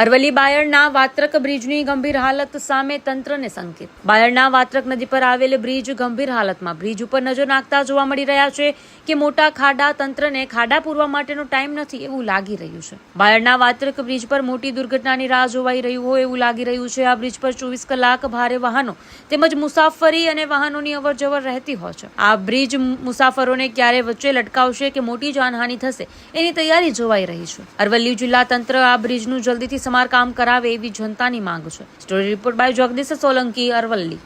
અરવલ્લી બાયડના વાત્રક બ્રિજની ગંભીર હાલત સામે તંત્રને સંકેત. બાયડના વાત્રક નદી પર આવેલ બ્રિજ ગંભીર હાલતમાં. બ્રિજ ઉપર નજર નાખતા જોવા મળી રહ્યા છે કે મોટા ખાડા તંત્રને ખાડા પૂરવા માટેનો ટાઈમ નથી એવું લાગી રહ્યું છે. બાયડના વાત્રક બ્રિજ પર મોટી દુર્ઘટનાની રાહ જોવાઈ રહ્યું હોય એવું લાગી રહ્યું છે. આ બ્રિજ પર ચોવીસ કલાક ભારે વાહનો તેમજ મુસાફરી અને વાહનોની અવર જવર રહેતી હોય છે. આ બ્રિજ મુસાફરોને ક્યારે વચ્ચે લટકાવશે કે મોટી જાનહાનિ થશે એની તૈયારી જોવાઈ રહી છે. અરવલ્લી જિલ્લા તંત્ર આ બ્રિજનું જલ્દીથી સમારકામ કરાવે એવી જનતાની માંગ છે. Story report by Jagdish Solanki Aravalli.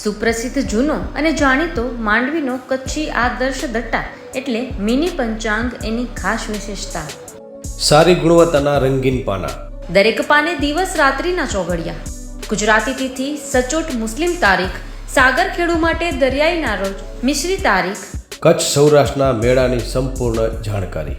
સુપ્રસિદ્ધ જૂનો અને જાણીતો માંડવીનો કચ્છી આદર્શ દટ્ટા એટલે મિની પંચાંગ એની ખાસ વિશેષતા. સારી ગુણવત્તાના રંગીન પાના. દરેક પાને દિવસ રાત્રિના ચોઘડિયા. ગુજરાતી તિથિ સચોટ મુસ્લિમ તારીખ સાગર ખેડુ માટે દરિયાઈના રોજ મિશ્રી તારીખ. કચ્છ સૌરાષ્ટ્રના મેળાની સંપૂર્ણ જાણકારી.